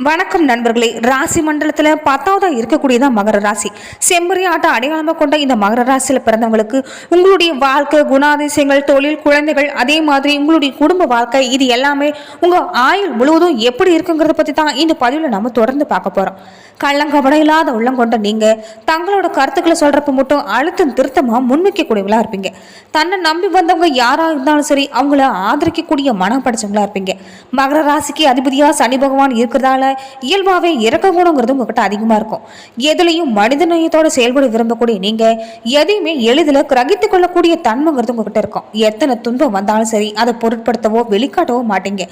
வணக்கம் நண்பர்களே. ராசி மண்டலத்தில் பத்தாவதாக இருக்கக்கூடியதான் மகர ராசி. செம்மறி ஆட்டம் அடையாளமாக கொண்ட இந்த மகர ராசியில் பிறந்தவங்களுக்கு உங்களுடைய வாழ்க்கை குணாதிசயங்கள் தொழில் குழந்தைகள் அதே மாதிரி உங்களுடைய குடும்ப வாழ்க்கை இது எல்லாமே உங்கள் ஆயுள் முழுவதும் எப்படி இருக்குங்கிறத பற்றி தான் இந்த பதிவில் நம்ம தொடர்ந்து பார்க்க போகிறோம் கள்ளங்கபடம் இல்லாத உள்ளம் கொண்ட நீங்கள் தங்களோட கருத்துக்களை சொல்கிறப்ப மட்டும் அழுத்தம் திருத்தமாக முன்வைக்கக்கூடியவங்களா இருப்பீங்க. தன்னை நம்பி வந்தவங்க யாராக இருந்தாலும் சரி அவங்கள ஆதரிக்கக்கூடிய மனம் படைச்சவங்களா இருப்பீங்க. மகர ராசிக்கு அதிபதியாக சனி பகவான் இருக்கிறதால இயல்பாகவே இறக்க குணங்கிறது உங்ககிட்ட அதிகமாக இருக்கும். எதுலையும் மனித நேயத்தோடு செயல்பட விரும்பக்கூடிய நீங்கள் எதையுமே எளிதில் கிரகித்து கொள்ளக்கூடிய தன்மைங்கிறது உங்ககிட்ட இருக்கும். எத்தனை துன்பம் வந்தாலும் சரி அதை பொருட்படுத்தவோ வெளிக்காட்டவோ மாட்டீங்க.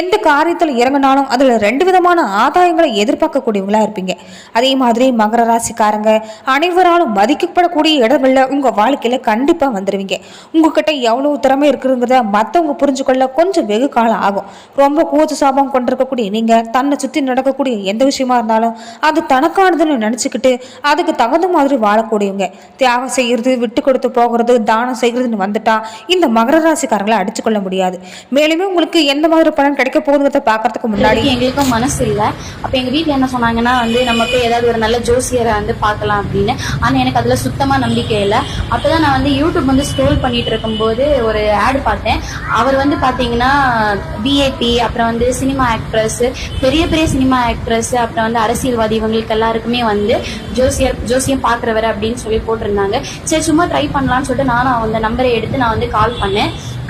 எந்த காரியத்தில் இறங்கினாலும் அதில் ரெண்டு விதமான ஆதாயங்களை எதிர்பார்க்கக்கூடியவங்களா இருப்பீங்க. அதே மாதிரி மகர ராசிக்காரங்க அனைவராலும் மதிக்கப்படக்கூடிய இடங்களில் உங்கள் வாழ்க்கையில் கண்டிப்பாக வந்துடுவீங்க உங்ககிட்ட எவ்வளவு திறமை இருக்குங்கிறத மற்றவங்க புரிஞ்சுக்கொள்ள கொஞ்சம் வெகு காலம் ஆகும். ரொம்ப கூத்து சாபம் கொண்டிருக்கக்கூடிய நீங்கள் தன்னை சுற்றி நடக்கக்கூடிய எந்த விஷயமா இருந்தாலும் அது தனக்கானதுன்னு நினச்சிக்கிட்டு அதுக்கு தகுந்த மாதிரி வாழக்கூடியவங்க. தியாகம் செய்கிறது விட்டு கொடுத்து போகிறது தானம் செய்கிறதுன்னு வந்துட்டா இந்த மகர ராசிக்காரங்களை அடிச்சு கொள்ள முடியாது. மேலுமே உங்களுக்கு எந்த மாதிரி பலன் கிடைக்க போகுதுங்கிறத பார்க்கறதுக்கு முன்னாடி முன்னாடி எங்களுக்கும் மனசு இல்லை. அப்போ எங்கள் வீட்டில் என்ன சொன்னாங்கன்னா வந்து நமக்கு ஏதாவது ஒரு நல்ல ஜோசியரை வந்து பார்க்கலாம் அப்படின்னு. ஆனால் எனக்கு அதில் சுத்தமாக நம்பிக்கை இல்லை. அப்போ தான் நான் வந்து யூடியூப் வந்து ஸ்க்ரோல் பண்ணிட்டு இருக்கும்போது ஒரு ஆடு பார்த்தேன். அவர் வந்து பார்த்தீங்கன்னா பிஏபி அப்புறம் வந்து சினிமா ஆக்ட்ரஸ் பெரிய பெரிய சினிமா ஆக்ட்ரஸ் அப்புறம் வந்து அரசியல்வாதி இவங்களுக்கு எல்லாருக்குமே வந்து ஜோசியர் ஜோசியம் பார்க்குறவர் அப்படின்னு சொல்லி போட்டிருந்தாங்க. சரி சும்மா ட்ரை பண்ணலாம்னு சொல்லிட்டு நானும் அந்த நம்பரை எடுத்து நான் வந்து கால் பண்ணேன்.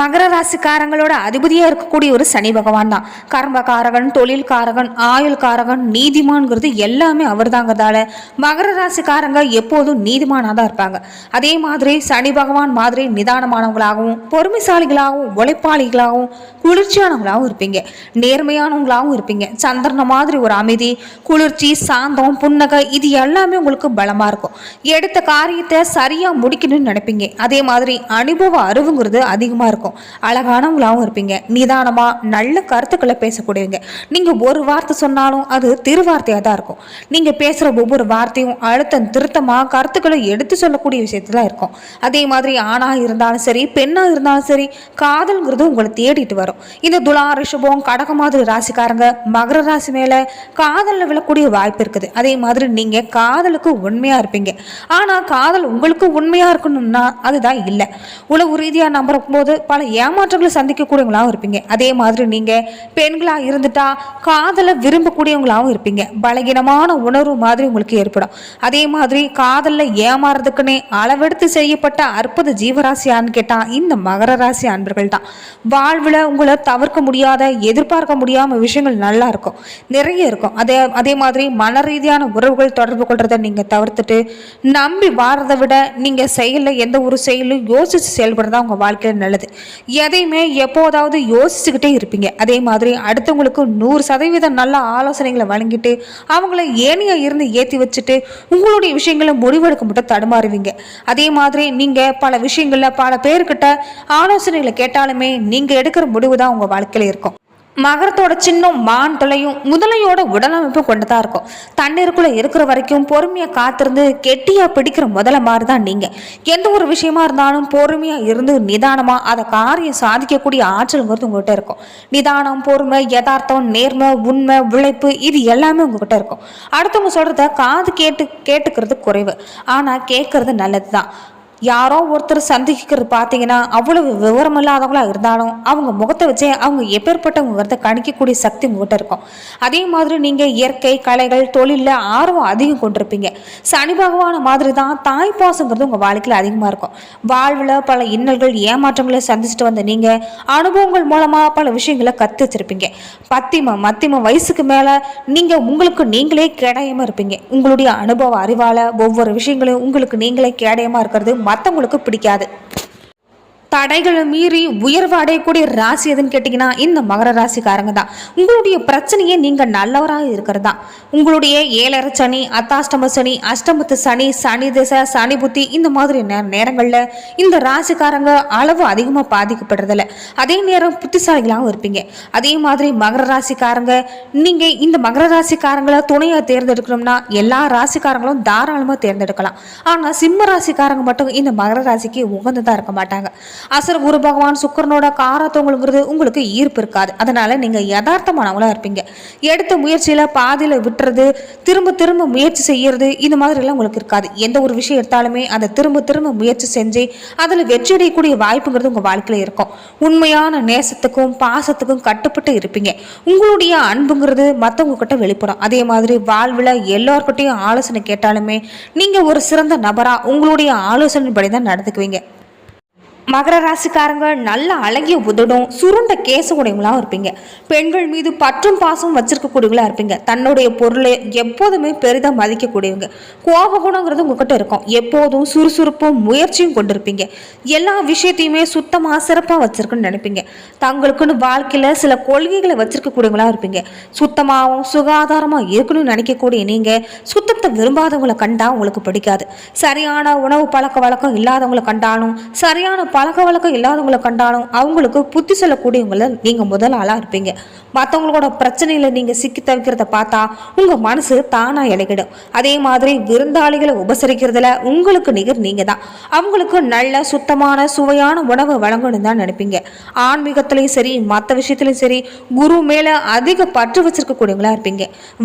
மகர ராசிக்காரங்களோட அதிபதியா இருக்கக்கூடிய ஒரு சனி பகவான் தான். கர்மகாரகன் தொழில்காரகன் ஆயுள்காரகன் நீதிமான்ங்கிறது எல்லாமே அவர்தாங்கிறதால மகர ராசிக்காரங்க எப்போதும் நீதிமானாக தான் இருப்பாங்க. அதே மாதிரி சனி பகவான் மாதிரி நிதானமானவங்களாகவும் பொறுமைசாலிகளாகவும் உழைப்பாளிகளாகவும் குளிர்ச்சியானவங்களாகவும் இருப்பீங்க. நேர்மையானவங்களாகவும் இருப்பீங்க. சந்திரன மாதிரி ஒரு அமைதி குளிர்ச்சி சாந்தம் புன்னகை இது எல்லாமே உங்களுக்கு பலமா இருக்கும். எடுத்த காரியத்தை சரியா முடிக்கணும்னு நினைப்பீங்க. அதே மாதிரி அனுபவ அறிவுங்கிறது அதிகமா இருக்கும். அழகானவங்களாகவும் இருப்பீங்க. நிதானமாக நல்ல கருத்துக்களை பேசக்கூடியவங்க. நீங்கள் ஒரு வார்த்தை சொன்னாலும் அது திருவார்த்தையாக தான் இருக்கும். நீங்கள் பேசுகிற ஒவ்வொரு வார்த்தையும் அழுத்தம் திருத்தமாக கருத்துக்களை எடுத்து சொல்லக்கூடிய விஷயத்துல இருக்கும். அதே மாதிரி ஆணாக இருந்தாலும் சரி பெண்ணாக இருந்தாலும் சரி காதல்ங்கிறது உங்களை தேடிட்டு வரும். இந்த துலா ரிஷபம் கடக மாதிரி ராசிக்காரங்க மகர ராசி மேலே காதலில் விழக்கூடிய வாய்ப்பு இருக்குது. அதே மாதிரி நீங்கள் காதலுக்கு உண்மையாக இருப்பீங்க. ஆனால் காதல் உங்களுக்கு உண்மையாக இருக்கணும்னா அதுதான் இல்லை. உளவு ரீதியாக நம்புற போது பல ஏமாற்றங்களை சந்திக்கக்கூடியவங்களாகவும் இருப்பீங்க. அதே மாதிரி நீங்கள் பெண்களாக இருந்துட்டா காதலை விரும்பக்கூடியவங்களாகவும் இருப்பீங்க. பலகீனமான உணர்வு மாதிரி உங்களுக்கு ஏற்படும். அதே மாதிரி காதலில் ஏமாறதுக்குன்னே அளவெடுத்து செய்யப்பட்ட அற்புத ஜீவராசியான்னு கேட்டால் இந்த மகர ராசி அன்பர்கள் தான். வாழ்வில் உங்களை தவிர்க்க முடியாத எதிர்பார்க்க முடியாமல் விஷயங்கள் நல்லா இருக்கும். நிறைய இருக்கும். அதே அதே மாதிரி மன ரீதியான உறவுகள் தொடர்பு கொள்றதை நீங்கள் தவிர்த்துட்டு நம்பி வாரதை விட நீங்கள் செயலில் எந்த ஒரு செயலும் யோசிச்சு செயல்படுறதா உங்கள் வாழ்க்கையில் நல்லது. எதையுமே எப்போதாவது யோசிச்சுக்கிட்டே இருப்பீங்க. அதே மாதிரி அடுத்தவங்களுக்கு நூறு சதவீதம் நல்ல ஆலோசனைகளை வழங்கிட்டு அவங்கள ஏனியா இருந்து ஏற்றி வச்சுட்டு உங்களுடைய விஷயங்களை முடிவெடுக்க மட்டும் தடுமாறுவீங்க. அதே மாதிரி நீங்கள் பல விஷயங்களில் பல பேர்கிட்ட ஆலோசனைகளை கேட்டாலுமே நீங்கள் எடுக்கிற முடிவு தான் உங்கள் வாழ்க்கையில் இருக்கும். மகரத்தோட சின்னம் மான் தொலையும் முதலையோட உடலமைப்பு கொண்டதா இருக்கும். தண்ணீருக்குள்ள இருக்கிற வரைக்கும் பொறுமையா காத்திருந்து கெட்டியா பிடிக்கிற முதல மாதிரி தான் நீங்க. எந்த ஒரு விஷயமா இருந்தாலும் பொறுமையா இருந்து நிதானமா அதை காரியம் சாதிக்கக்கூடிய ஆற்றல்ங்கிறது உங்ககிட்ட இருக்கும். நிதானம் பொறுமை யதார்த்தம் நேர்மை உண்மை உழைப்பு இது எல்லாமே உங்ககிட்ட இருக்கும். அடுத்தவங்க சொல்றத காது கேட்டு கேட்டுக்கிறது குறைவு. ஆனா கேட்கறது நல்லதுதான். யாரோ ஒருத்தர் சந்திக்கிறது பார்த்தீங்கன்னா அவ்வளவு விவரம் இல்லாதவங்களா இருந்தாலும் அவங்க முகத்தை வச்சே அவங்க எப்பேற்பட்டவங்கிறத கணிக்கக்கூடிய சக்தி உங்ககிட்ட இருக்கும். அதே மாதிரி நீங்கள் இயற்கை கலைகள் தொழிலில் ஆர்வம் அதிகம் கொண்டிருப்பீங்க. சனி பகவான மாதிரி தான் தாய் பாசங்கிறது உங்கள் வாழ்க்கையில் அதிகமாக இருக்கும். வாழ்வில் பல இன்னல்கள் ஏமாற்றங்களை சந்திச்சுட்டு வந்த நீங்கள் அனுபவங்கள் மூலமாக பல விஷயங்களை கற்று வச்சிருப்பீங்க பத்திம மத்திம வயசுக்கு மேலே நீங்கள் உங்களுக்கு நீங்களே கேடயமாக இருப்பீங்க. உங்களுடைய அனுபவ அறிவால் ஒவ்வொரு விஷயங்களையும் உங்களுக்கு நீங்களே கேடயமாக இருக்கிறது மற்றவங்களுக்கு பிடிக்காது. தடைகளை மீறி உயர்வு அடையக்கூடிய ராசி எதுன்னு கேட்டிங்கன்னா இந்த மகர ராசிக்காரங்க தான் உங்களுடைய பிரச்சனையே நீங்கள் நல்லவராக இருக்கிறது? தான் உங்களுடைய ஏழரை சனி அத்தாஷ்டம சனி அஷ்டமத்து சனி சனி திசை சனி புத்தி இந்த மாதிரி நே நேரங்களில் இந்த ராசிக்காரங்க அளவு அதிகமாக பாதிக்கப்படுறதில்ல. அதே நேரம் புத்திசாலிகளாகவும் இருப்பீங்க. அதே மாதிரி மகர ராசிக்காரங்க நீங்கள் இந்த மகர ராசிக்காரங்களை துணையாக தேர்ந்தெடுக்கணும்னா எல்லா ராசிக்காரங்களும் தாராளமாக தேர்ந்தெடுக்கலாம். ஆனால் சிம்ம ராசிக்காரங்க மட்டும் இந்த மகர ராசிக்கு உகந்ததாக இருக்க மாட்டாங்க. அசர் குரு பகவான் சுக்கரனோட காரத்தவங்களுங்கிறது உங்களுக்கு ஈர்ப்பு இருக்காது. அதனால நீங்க யதார்த்தமானவங்களா இருப்பீங்க. எடுத்த முயற்சியில பாதியில விட்டுறது திரும்ப திரும்ப முயற்சி செய்யறது இந்த மாதிரி எல்லாம் உங்களுக்கு இருக்காது. எந்த ஒரு விஷயம் எடுத்தாலுமே அதை திரும்ப திரும்ப முயற்சி செஞ்சு அதில் வெற்றி அடையக்கூடிய வாய்ப்புங்கிறது உங்க வாழ்க்கையில இருக்கும். உண்மையான நேசத்துக்கும் பாசத்துக்கும் கட்டுப்பட்டு இருப்பீங்க. உங்களுடைய அன்புங்கிறது மற்றவங்க கிட்ட வெளிப்படும் அதே மாதிரி வாழ்வில் எல்லார்கிட்டையும் ஆலோசனை கேட்டாலுமே நீங்க ஒரு சிறந்த நபரா உங்களுடைய ஆலோசனைப்படி தான் நடந்துக்குவீங்க. மகர ராசிக்காரங்க நல்ல அழகிய உதடும் சுருண்ட கேச உடையவங்களாக இருப்பீங்க. பெண்கள் மீது பற்றும் பாசம் வச்சிருக்கக்கூடியவங்களா இருப்பீங்க. தன்னுடைய பொருளை எப்போதுமே பெரிதாக மதிக்கக்கூடியவங்க. கோப குணங்கிறது உங்ககிட்ட இருக்கும். எப்போதும் சுறுசுறுப்பும் முயற்சியும் கொண்டிருப்பீங்க. எல்லா விஷயத்தையுமே சுத்தமாக சிறப்பாக வச்சிருக்குன்னு நினைப்பீங்க. தங்களுக்குன்னு வாழ்க்கையில் சில கொள்கைகளை வச்சிருக்கக்கூடியவங்களா இருப்பீங்க. சுத்தமாகவும் சுகாதாரமாக இருக்கணும்னு நினைக்கக்கூடிய நீங்கள் சுத்தத்தை விரும்பாதவங்களை கண்டா உங்களுக்கு பிடிக்காது. சரியான உணவு பழக்க வழக்கம் இல்லாதவங்களை கண்டாலும் சரியான பழக்க வழக்கம் இல்லாதவங்களை கண்டாலும் அவங்களுக்கு புத்தி சொல்லக்கூடியவங்கள நீங்கள் முதல் ஆளாக இருப்பீங்க. மற்றவங்களோட பிரச்சனையில் நீங்கள் சிக்கி தவிக்கிறத பார்த்தா உங்கள் மனசு தானாக இலகிடும். அதே மாதிரி விருந்தாளிகளை உபசரிக்கிறதுல உங்களுக்கு நிகர் நீங்கள் தான். அவங்களுக்கு நல்ல சுத்தமான சுவையான உணவு வழங்கணும் தான் நினைப்பீங்க. ஆன்மீகத்திலையும் சரி மற்ற விஷயத்துலையும் சரி குரு மேலே அதிக பற்று வச்சிருக்கக்கூடியவங்களா இருப்பீங்க.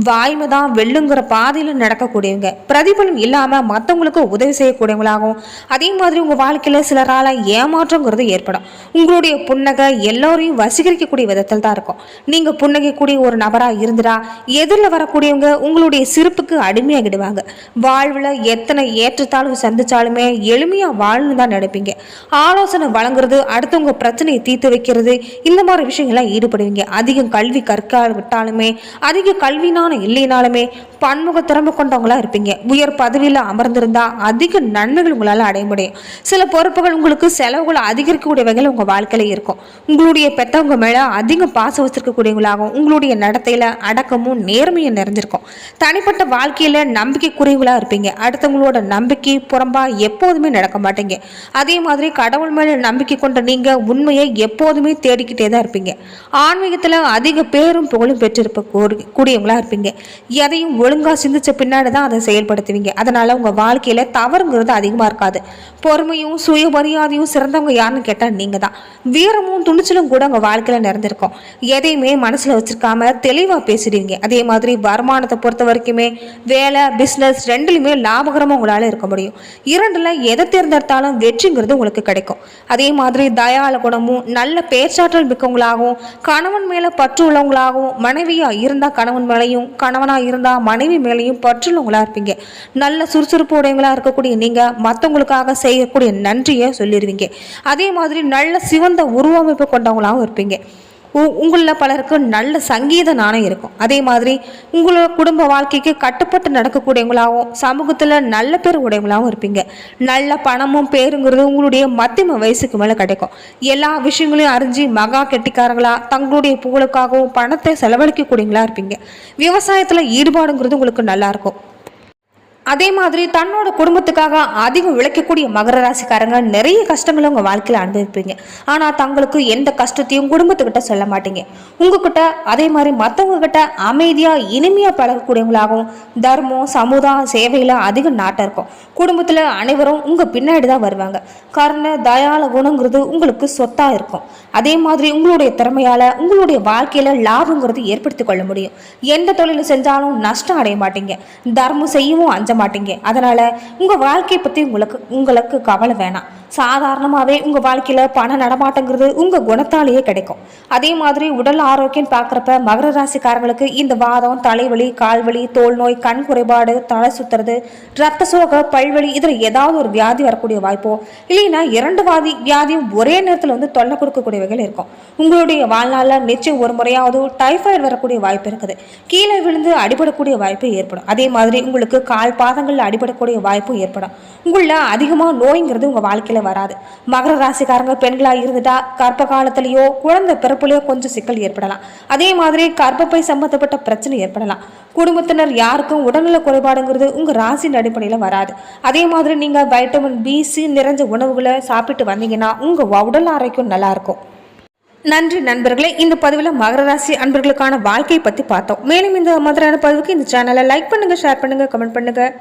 வாய்மை தான் வெள்ளுங்கிற பாதையில் நடக்கக்கூடியவங்க. பிரதிபலம் இல்லாமல் மற்றவங்களுக்கு உதவி செய்யக்கூடியவங்களாகவும் அதே மாதிரி உங்கள் வாழ்க்கையில் சிலரால் ஏமாற்றங்கிறது ஏற்படும். உங்களுடைய புன்னகை எல்லோரையும் வசீகரிக்கக்கூடிய விதத்தில் தான் இருக்கும். நீங்கள் புன்னகைக்கூடிய ஒரு நபராக இருந்துடா எதிரில் வரக்கூடியவங்க உங்களுடைய சிரிப்புக்கு அடிமையாகிடுவாங்க. வாழ்வில் எத்தனை ஏற்றத்தாழ்வு சந்திச்சாலுமே எளிமையாக வாழ்னு தான் நினைப்பீங்க ஆலோசனை வழங்குறது அடுத்தவங்க பிரச்சனையை தீர்த்து வைக்கிறது இந்த மாதிரி விஷயங்கள்லாம் ஈடுபடுவீங்க. அதிகம் கல்வி கற்க விட்டாலுமே அதிக கல்வினான இல்லைனாலுமே பன்முக திறமை கொண்டவங்களா இருப்பீங்க. உயர் பதவியில் அமர்ந்திருந்தா அதிக நன்மைகள் உங்களால் அடைய முடியும். சில பொறுப்புகள் உங்களுக்கு செலவுகள் அதிகரிக்கக்கூடிய வகையில் உங்கள் வாழ்க்கையில் இருக்கும். உங்களுடைய பெற்றவங்க மேலே அதிக பாசம் வச்சிருக்கக்கூடியவங்களாகும் உங்களுடைய நடத்தையில் அடக்கமும் நேர்மையும் நிறைஞ்சிருக்கும். தனிப்பட்ட வாழ்க்கையில் நம்பிக்கை குறைவுகளாக இருப்பீங்க. அடுத்தவங்களோட நம்பிக்கை புறம்பாக எப்போதுமே நடக்க மாட்டீங்க. அதே மாதிரி கடவுள் மேலே நம்பிக்கை கொண்ட நீங்கள் உண்மையை எப்போதுமே தேடிக்கிட்டே தான் இருப்பீங்க. ஆன்மீகத்தில் அதிக பேரும் புகழும் பெற்றிருப்ப கூடியவங்களாக இருப்பீங்க. எதையும் ஒழுங்காக சிந்திச்ச பின்னாடி தான் அதை செயல்படுத்துவீங்க. அதனால் உங்கள் வாழ்க்கையில் தவறுங்கிறது அதிகமாக இருக்காது. பொறுமையும் சுயமரியாதையும் சிறந்தவங்க யாருன்னு கேட்டால் நீங்கள் தான் வீரமும் துணிச்சலும் கூட உங்கள் வாழ்க்கையில் நிறைந்திருக்கும். எதையுமே மனசில் வச்சிருக்காம தெளிவாக பேசிடுவீங்க அதே மாதிரி வருமானத்தை பொறுத்த வரைக்குமே வேலை பிஸ்னஸ் ரெண்டுலையுமே லாபகரமாக உங்களால் இருக்க முடியும். இரண்டில் எதை தேர்ந்தெடுத்தாலும் வெற்றிங்கிறது உங்களுக்கு கிடைக்கும். அதே மாதிரி தயால குணமும் நல்ல பேச்சாற்றல் மிக்கவங்களாகவும் கணவன் மேலே பற்று உள்ளவங்களாகவும் மனைவியாக இருந்தால் கணவன் மேலேயும் கணவனாக இருந்தால் மனைவி மேலேயும் பற்றுள்ளவங்களா இருப்பீங்க. நல்ல சுறுசுறுப்பு உடையவங்களாக இருக்கக்கூடிய நீங்கள் மற்றவங்களுக்காக செய்யக்கூடிய நன்றியை சொல்லிடுவீங்க அதே மாதிரி நல்ல சிவந்த உருவமைப்பு கொண்டவங்களாகவும் இருப்பீங்க. உ- உங்களில் பலருக்கு நல்ல சங்கீத நாணம் இருக்கும். அதே மாதிரி உங்களோட குடும்ப வாழ்க்கைக்கு கட்டுப்பட்டு நடக்கக்கூடியவங்களாகவும் சமூகத்தில் நல்ல பேர் உடையவங்களாகவும் இருப்பீங்க. நல்ல பணமும் பேருங்கிறது உங்களுடைய மத்தியம வயசுக்கு மேலே கிடைக்கும். எல்லா விஷயங்களையும் அறிஞ்சு மகா கெட்டிக்காரங்களா தங்களுடைய புகழுக்காகவும் பணத்தை செலவழிக்கக்கூடியவங்களா இருப்பீங்க. விவசாயத்தில் ஈடுபாடுங்கிறது உங்களுக்கு நல்லாயிருக்கும் அதே மாதிரி தன்னோட குடும்பத்துக்காக அதிகம் உழைக்கக்கூடிய மகர ராசிக்காரங்க நிறைய கஷ்டங்களை உங்கள் வாழ்க்கையில் அனுபவிப்பீங்க. ஆனால் தங்களுக்கு எந்த கஷ்டத்தையும் குடும்பத்துக்கிட்ட சொல்ல மாட்டீங்க. உங்ககிட்ட அதே மாதிரி மற்றவங்க கிட்ட அமைதியாக இனிமையாக பழகக்கூடியவங்களாகவும் தர்மம் சமுதாயம் சேவையில் அதிக நாட்டம் இருக்கும். குடும்பத்தில் அனைவரும் உங்கள் பின்னாடி தான் வருவாங்க. கருணை தயால குணங்கிறது உங்களுக்கு சொத்தாக இருக்கும். அதே மாதிரி உங்களுடைய திறமையால் உங்களுடைய வாழ்க்கையில் லாபங்கிறது ஏற்படுத்தி கொள்ள முடியும். எந்த தொழில் செஞ்சாலும் நஷ்டம் அடைய மாட்டீங்க. தர்மம் செய்யவும் அஞ்ச மாட்டீங்க. அதனால் உங்கள் வாழ்க்கையை பற்றி உங்களுக்கு உங்களுக்கு கவலை வேணாம். சாதாரணமாகவே உங்கள் வாழ்க்கையில் பண நடமாட்டங்கிறது உங்கள் குணத்தாலேயே கிடைக்கும். அதே மாதிரி உடல் ஆரோக்கியம் பார்க்குறப்ப மகர ராசிக்காரங்களுக்கு இந்த வாதம் தலைவலி கால்வலி தோல் நோய் கண் குறைபாடு தலை சுத்துறது ரத்த சோகை பல்வலி இதில் ஏதாவது ஒரு வியாதி வரக்கூடிய வாய்ப்போ இல்லைன்னா இரண்டு வாதி வியாதியும் ஒரே நேரத்தில் வந்து தொல்லை கொடுக்கக்கூடிய வகையில் இருக்கும். உங்களுடைய வாழ்நாளில் நிச்சயம் ஒரு முறையாவது டைஃபாய்டு வரக்கூடிய வாய்ப்பு இருக்குது. கீழே விழுந்து அடிபடக்கூடிய வாய்ப்பு ஏற்படும். அதே மாதிரி உங்களுக்கு கால் பாதங்களில் அடிபடக்கூடிய வாய்ப்பும் ஏற்படும். உங்களில் அதிகமாக நோய்ங்கிறது உங்கள் வாழ்க்கையில் வராது. மகர ராசிக்காரங்க பெண்களாக இருந்துட்டா கர்ப்ப காலத்திலேயோ குழந்தை பிறப்புலையோ கொஞ்சம் சிக்கல் ஏற்படலாம். அதே மாதிரி கர்ப்பப்பை சம்மந்தப்பட்ட பிரச்சனை ஏற்படலாம். குடும்பத்தினர் யாருக்கும் உடல்நல குறைபாடுங்கிறது உங்கள் ராசியின் அடிப்படையில் வராது. அதே மாதிரி நீங்கள் வைட்டமின் பி சி நிறைஞ்ச உணவுகளை சாப்பிட்டு வந்தீங்கன்னா உங்கள் உடல் ஆரோக்கியம் நல்லாயிருக்கும் நன்றி நண்பர்களே இந்த பதிவில் மகர ராசி அன்பர்களுக்கான வாழ்க்கையை பற்றி பார்த்தோம். மேலும் இந்த மாதிரியான பதிவுக்கு இந்த சேனலை லைக் பண்ணுங்கள் ஷேர் பண்ணுங்கள் கமெண்ட் பண்ணுங்கள்